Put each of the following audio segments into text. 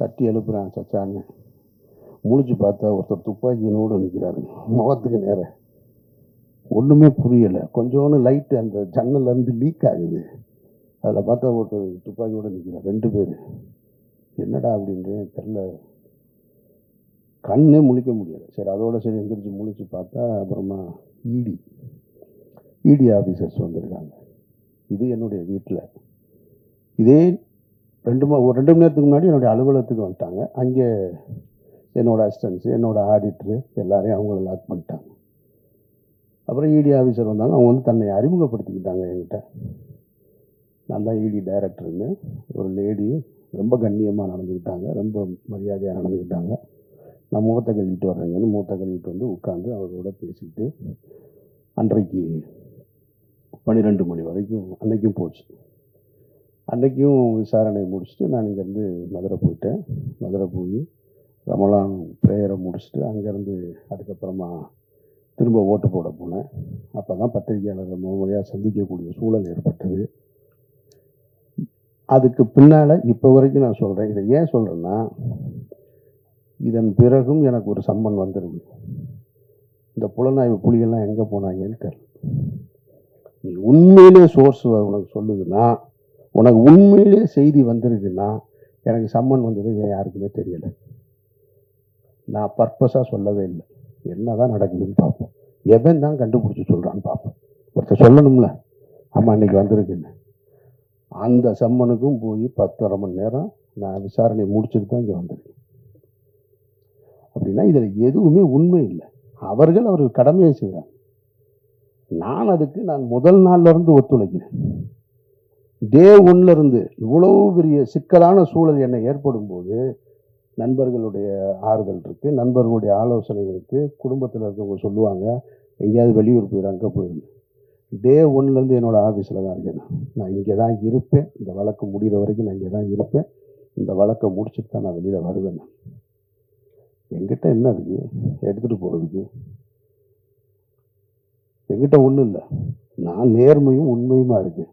தட்டி எழுப்புறேன் சச்சான்னு. முழிச்சு பார்த்தா ஒருத்தர் துப்பாக்கியினோடு நிற்கிறாரு முகத்துக்கு நேரம் ஒன்றுமே புரியலை. கொஞ்சோண்டு லைட்டு அந்த ஜன்னல்லேருந்து லீக் ஆகுது. அதில் பார்த்தா ஒருத்தர் துப்பாக்கியோடு நிற்கிறார் ரெண்டு பேர். என்னடா அப்படின்றேன் தெரில கண்ணே முழிக்க முடியலை. சரி அதோட சரி எந்திரிச்சு முழிச்சு பார்த்தா அப்புறமா இடி இடி ஆஃபீஸர்ஸ் வந்திருக்காங்க. இது என்னுடைய வீட்டில் இதே ரெண்டு மா ஒரு ரெண்டு மணி நேரத்துக்கு முன்னாடி என்னுடைய அலுவலகத்துக்கு வந்துட்டாங்க. அங்கே என்னோடய அசிஸ்டன்ஸு என்னோடய ஆடிட்ரு எல்லாரையும் அவங்கள லாக் பண்ணிட்டாங்க. அப்புறம் இடி ஆஃபீஸர் வந்தாங்க. அவங்க வந்து தன்னை அறிமுகப்படுத்திக்கிட்டாங்க என்கிட்ட. நான் தான் இடி டைரக்டர்னு ஒரு லேடி ரொம்ப கண்ணியமாக நடந்துக்கிட்டாங்க. ரொம்ப மரியாதையாக நடந்துக்கிட்டாங்க. நான் மூத்த கழுவிட்டு வர்றேங்கன்னு மூத்த கழுவிட்டு வந்து உட்காந்து அவரோட பேசிக்கிட்டு அன்றைக்கு பன்னிரெண்டு மணி வரைக்கும் அன்றைக்கும் போச்சு. அன்றைக்கும் விசாரணை முடிச்சுட்டு நான் இங்கேருந்து மதுரை போயிட்டேன். மதுரை போய் ரமலான் ப்ரேயரை முடிச்சுட்டு அங்கேருந்து அதுக்கப்புறமா திரும்ப ஓட்டு போட போனேன். அப்போ தான் பத்திரிகையாளர்கள் முறையாக சந்திக்கக்கூடிய சூழல் ஏற்பட்டது. அதுக்கு பின்னால் இப்போ வரைக்கும் நான் சொல்கிறேன் இதை ஏன் சொல்கிறேன்னா இதன் பிறகும் எனக்கு ஒரு சம்மன் வந்துடுது இந்த புலனாய்வு புலிகள்லாம் எங்கே போனாங்கன்னு தெரியல. நீ உண்மையிலே சோர்ஸ் உனக்கு சொல்லுதுன்னா உனக்கு உண்மையிலே செய்தி வந்திருக்குன்னா எனக்கு சம்மன் வந்தது ஏன் யாருக்குமே தெரியலை. நான் பர்பஸாக சொல்லவே இல்லை. என்ன தான் நடக்குதுன்னு பார்ப்போம். எவன் தான் கண்டுபிடிச்சி சொல்கிறான்னு பார்ப்போம். ஒருத்தர் சொல்லணும்ல. ஆமாம் இன்னைக்கு வந்திருக்குன்னு. அந்த சம்மனுக்கும் போய் பத்தரை மணி நேரம் நான் விசாரணை முடிச்சுட்டு தான் இங்கே வந்திருக்கேன். அப்படின்னா இதில் எதுவுமே உண்மை இல்லை. அவர்கள் அவர்கள் கடமையை செய்கிறாங்க நான் அதுக்கு நான் முதல் நாள்லேருந்து ஒத்துழைக்கிறேன். டே ஒன்ல இவ்வளோ பெரிய சிக்கலான சூழல் என்னை ஏற்படும் போது நண்பர்களுடைய ஆறுதல் இருக்குது நண்பர்களுடைய ஆலோசனை இருக்குது குடும்பத்தில் இருக்கவங்க சொல்லுவாங்க எங்கேயாவது வெளியூர் போயிரு அங்கே போயிருந்தேன் டே ஒன்லேருந்து என்னோடய ஆஃபீஸில் தான் இருக்கேன் நான். இங்கே தான் இருப்பேன். இந்த வழக்கு முடிகிற வரைக்கும் நான் இங்கே தான் இருப்பேன். இந்த வழக்கை முடிச்சுட்டு தான் நான் வெளியில் வருவேன் எங்கிட்ட என்ன இருக்குது எடுத்துகிட்டு போகிறதுக்கு எங்கிட்ட ஒன்றும் இல்லை. நான் நேர்மையும் உண்மையுமா இருக்கேன்.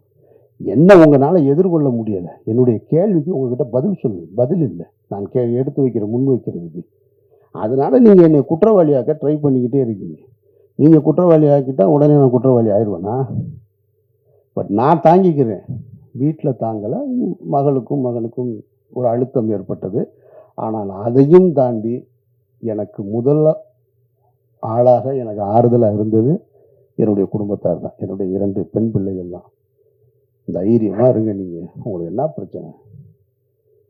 என்ன உங்களால் எதிர்கொள்ள முடியலை? என்னுடைய கேள்விக்கு உங்ககிட்ட பதில் சொல்லு. பதில் இல்லை. நான் கே எடுத்து வைக்கிற முன் வைக்கிறதுக்கு. அதனால் நீங்கள் என்னை குற்றவாளியாக்க ட்ரை பண்ணிக்கிட்டே இருக்கீங்க. நீங்கள் குற்றவாளி ஆக்கிட்டால் உடனே நான் குற்றவாளி ஆயிடுவேனா? பட் நான் தாங்கிக்கிறேன். வீட்டில் தாங்கலை. மகளுக்கும் மகனுக்கும் ஒரு அழுத்தம் ஏற்பட்டது. ஆனால் அதையும் தாண்டி எனக்கு முதல்ல ஆளாக எனக்கு ஆறுதலாக இருந்தது என்னுடைய குடும்பத்தார் தான். என்னுடைய இரண்டு பெண் பிள்ளைகள் தான். தைரியமாக இருங்க நீங்கள் உங்களுக்கு என்ன பிரச்சனை.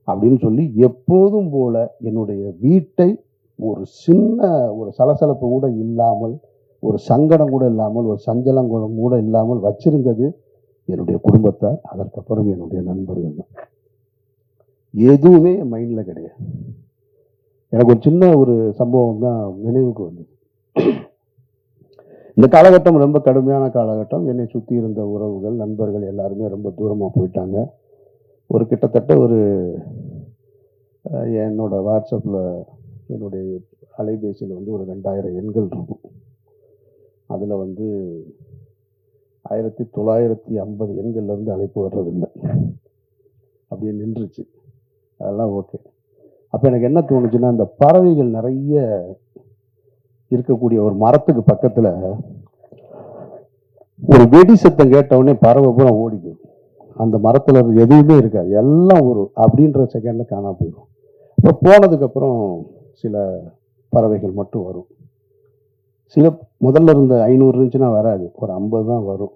அப்படின்னு சொல்லி எப்போதும் போல என்னுடைய வீட்டை ஒரு சின்ன ஒரு சலசலப்பு கூட இல்லாமல் ஒரு சங்கடம் கூட இல்லாமல் ஒரு சஞ்சலம் கூட கூட இல்லாமல் வச்சிருந்தது என்னுடைய குடும்பத்தார். அதற்கப்புறம் என்னுடைய நண்பர்கள் தான். எதுவுமே என் மைண்டில் கிடையாது. எனக்கு ஒரு சின்ன ஒரு சம்பவம் தான் நினைவுக்கு வந்தது. இந்த காலகட்டம் ரொம்ப கடுமையான காலகட்டம். என்னை சுற்றி இருந்த உறவுகள் நண்பர்கள் எல்லாருமே ரொம்ப தூரமாக போயிட்டாங்க. ஒரு கிட்டத்தட்ட ஒரு என்னோட வாட்ஸ்அப்பில் என்னுடைய அலைபேசியில் வந்து ஒரு ரெண்டாயிரம் எண்கள் இருக்கும். அதில் வந்து ஆயிரத்தி தொள்ளாயிரத்தி ஐம்பது எண்கள்லேருந்து அழைப்பு வர்றதில்லை. அப்படியே நின்றுச்சு. அதெல்லாம் ஓகே. அப்போ எனக்கு என்ன தோணுச்சுன்னா இந்த பறவைகள் நிறைய இருக்கக்கூடிய ஒரு மரத்துக்கு பக்கத்தில் ஒரு வெடி சத்தம் கேட்டவுடனே பறவை பூரா ஓடி போயிடும். அந்த மரத்தில் எதுவுமே இருக்காது. எல்லாம் ஒரு அப்படின்ற செகண்டில் காணாம போயிடும். இப்போ போனதுக்கப்புறம் சில பறவைகள் மட்டும் வரும். சில முதல்ல இருந்த ஐநூறு இருந்துச்சுன்னா வராது. ஒரு ஐம்பது தான் வரும்.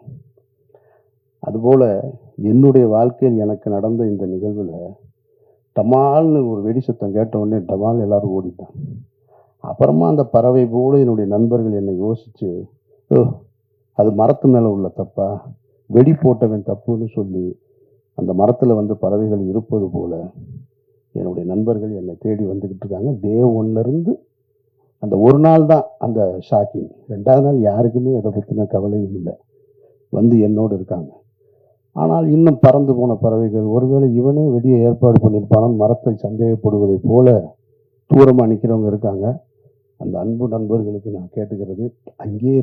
அதுபோல் என்னுடைய வாழ்க்கையில் எனக்கு நடந்த இந்த நிகழ்வில் டமால்னு ஒரு வெடி சத்தம் கேட்ட உடனே டமால் எல்லோரும் ஓடிட்டான் அப்புறமா அந்த பறவை போல என்னுடைய நண்பர்கள் என்னை யோசித்து ஓ அது மரத்து மேலே உள்ள தப்பா? வெடி போட்டவன் தப்புன்னு சொல்லி அந்த மரத்தில் வந்து பறவைகள் இருப்பது போல என்னுடைய நண்பர்கள் என்னை தேடி வந்துக்கிட்டு இருக்காங்க. டே ஒன்லேருந்து அந்த ஒரு நாள் தான் அந்த ஷாக்கிங். ரெண்டாவது நாள் யாருக்குமே அதை பற்றின கவலையும் இல்லை. வந்து என்னோடு இருக்காங்க. ஆனால் இன்னும் பறந்து போன பறவைகள் ஒருவேளை இவனே வெடியை ஏற்பாடு பண்ணியிருப்பானும் மரத்தை சந்தேகப்படுவதைப் போல தூரமாக நிற்கிறவங்க இருக்காங்க. அந்த அன்பு நண்பர்களுக்கு நான் கேட்டுக்கிறது. அங்கேயே